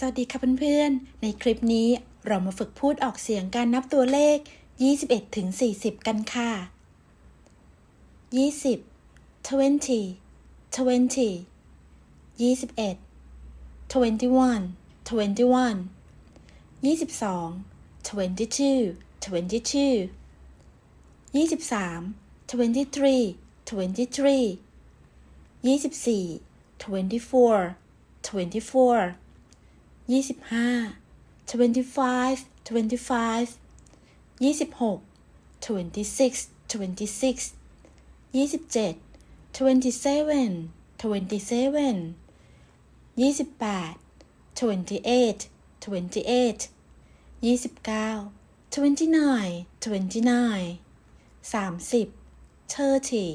สวัสดีค่ะเพื่อนๆ ในคลิปนี้เรามาฝึกพูดออกเสียงการนับตัวเลข 21ถึง40 กันค่ะ 20 20 20 21 21 21 22 22 22 23 23 23 24 24 24 ยี่สิบห้า twenty five twenty five ยี่สิบหก twenty six twenty six ยี่สิบเจ็ด twenty seven twenty seven ยี่สิบแปด twenty eight twenty eight ยี่สิบเก้า twenty nine twenty nine สามสิบ thirty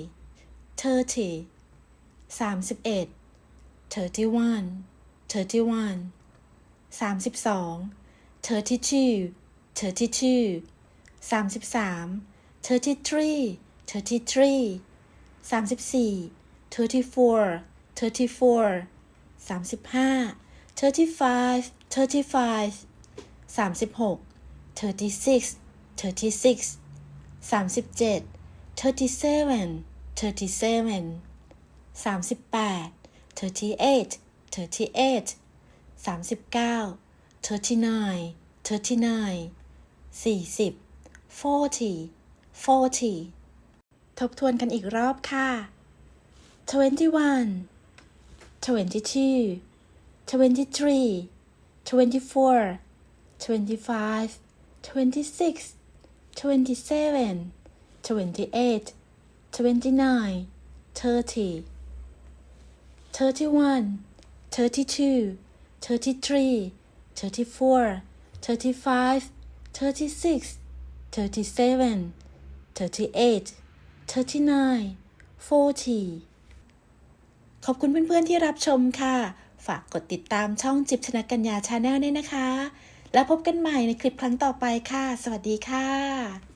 thirty สามสิบเอ็ด thirty one thirty one สามสิบสองเธอที่ชื่อเธอที่ชื่อสามสิบสามเธอที่ทรีเธอที่ทรีสามสิบสี่เธอที่ four เธอที่ four สามสิบห้าเธอที่ five เธอที่ five สามสิบหกเธอที่ six เธอที่ six สามสิบเจ็ดเธอที่ seven เธอที่ seven สามสิบแปดเธอที่ eight เธอที่ eight 39 39 39 40 40 40 ทบทวนกันอีกรอบค่ะ 21 22 23 24 25 26 27 28 29 30 31 32 33 34 35 36 37 38 39 40 ขอบคุณเพื่อนๆที่รับชมค่ะ ฝากกดติดตามช่องจิบชนะกัญญาชาแนลด้วยนะคะ แล้วพบกันใหม่ในคลิปครั้งต่อไปค่ะ สวัสดีค่ะ